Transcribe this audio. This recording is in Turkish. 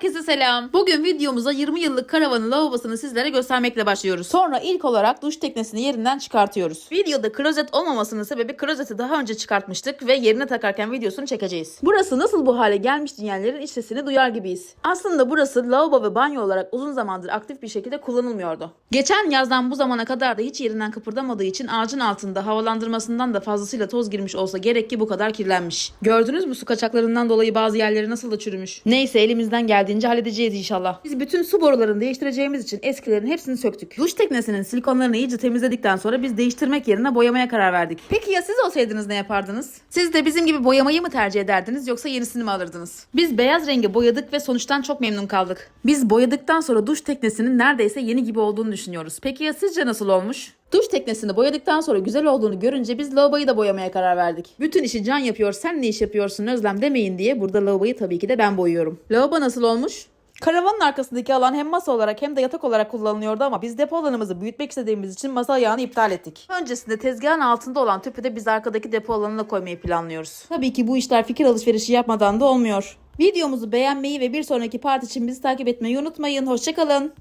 Herkese selam. Bugün videomuza 20 yıllık karavanın lavabosunu sizlere göstermekle başlıyoruz. Sonra ilk olarak duş teknesini yerinden çıkartıyoruz. Videoda klozet olmamasının sebebi klozeti daha önce çıkartmıştık ve yerine takarken videosunu çekeceğiz. Burası nasıl bu hale gelmiş diyenlerin iç sesini duyar gibiyiz. Aslında burası lavabo ve banyo olarak uzun zamandır aktif bir şekilde kullanılmıyordu. Geçen yazdan bu zamana kadar da hiç yerinden kıpırdamadığı için ağacın altında havalandırmasından da fazlasıyla toz girmiş olsa gerek ki bu kadar kirlenmiş. Gördünüz mü su kaçaklarından dolayı bazı yerleri nasıl da çürümüş. Neyse elimizden geldiğince halledeceğiz inşallah. Biz bütün su borularını değiştireceğimiz için eskilerin hepsini söktük. Duş teknesinin silikonlarını iyice temizledikten sonra biz değiştirmek yerine boyamaya karar verdik. Peki ya siz olsaydınız ne yapardınız? Siz de bizim gibi boyamayı mı tercih ederdiniz yoksa yenisini mi alırdınız? Biz beyaz rengi boyadık ve sonuçtan çok memnun kaldık. Biz boyadıktan sonra duş teknesinin neredeyse yeni gibi olduğunu düşünüyoruz. Peki ya sizce nasıl olmuş? Duş teknesini boyadıktan sonra güzel olduğunu görünce biz lavaboyu da boyamaya karar verdik. Bütün işi Can yapıyor, sen ne iş yapıyorsun Özlem demeyin diye burada lavaboyu tabii ki de ben boyuyorum. Lavabo nasıl olmuş? Karavanın arkasındaki alan hem masa olarak hem de yatak olarak kullanılıyordu ama biz depo alanımızı büyütmek istediğimiz için masa ayağını iptal ettik. Öncesinde tezgahın altında olan tüpü de biz arkadaki depo alanına koymayı planlıyoruz. Tabii ki bu işler fikir alışverişi yapmadan da olmuyor. Videomuzu beğenmeyi ve bir sonraki part için bizi takip etmeyi unutmayın. Hoşçakalın.